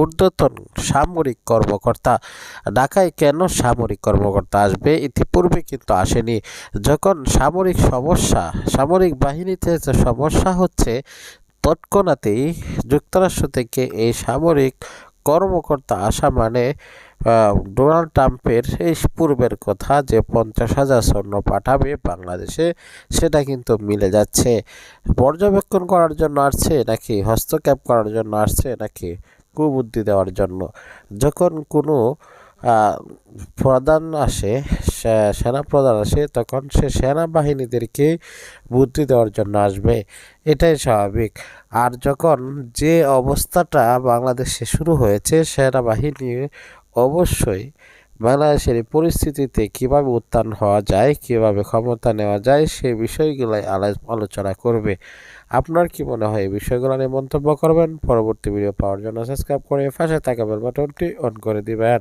ঊর্ধ্বতন সামরিক কর্মকর্তা। ঢাকায় কেন সামরিক কর্মকর্তা আসবে ইতিপূর্বে কিন্তু আসেনি। যখন সামরিক সমস্যা, সামরিক বাহিনীতে যে সমস্যা হচ্ছে, তৎক্ষণাতেই যুক্তরাষ্ট্র থেকে এই সামরিক কর্মকর্তা আসা মানে ডোনাল্ড ট্রাম্পের এই পূর্বের কথা যে পঞ্চাশ হাজার সৈন্য পাঠাবে বাংলাদেশে, সেটা কিন্তু মিলে যাচ্ছে। পর্যবেক্ষণ করার জন্য আসছে নাকি, হস্তক্ষেপ করার জন্য আসছে নাকি কুবুদ্ধি দেওয়ার জন্য। যখন কোনো প্রধান আসে সেনা প্রধান আসে, তখন সে সেনাবাহিনীদেরকে বুদ্ধি দেওয়ার জন্য আসবে। এটাই স্বাভাবিক। আর যখন যে অবস্থাটা বাংলাদেশে শুরু হয়েছে, সেনাবাহিনী অবশ্যই বাংলাদেশের পরিস্থিতিতে কীভাবে উত্থান হওয়া যায়, কীভাবে ক্ষমতা নেওয়া যায়, সে বিষয়গুলোই আলো- আলোচনা করবে। আপনার কি মনে হয় এই বিষয়গুলো নিয়ে মন্তব্য করবেন? পরবর্তী ভিডিও পাওয়ার জন্য সাবস্ক্রাইব করে পাশে থাকা বেল বাটনটি অন করে দিবেন।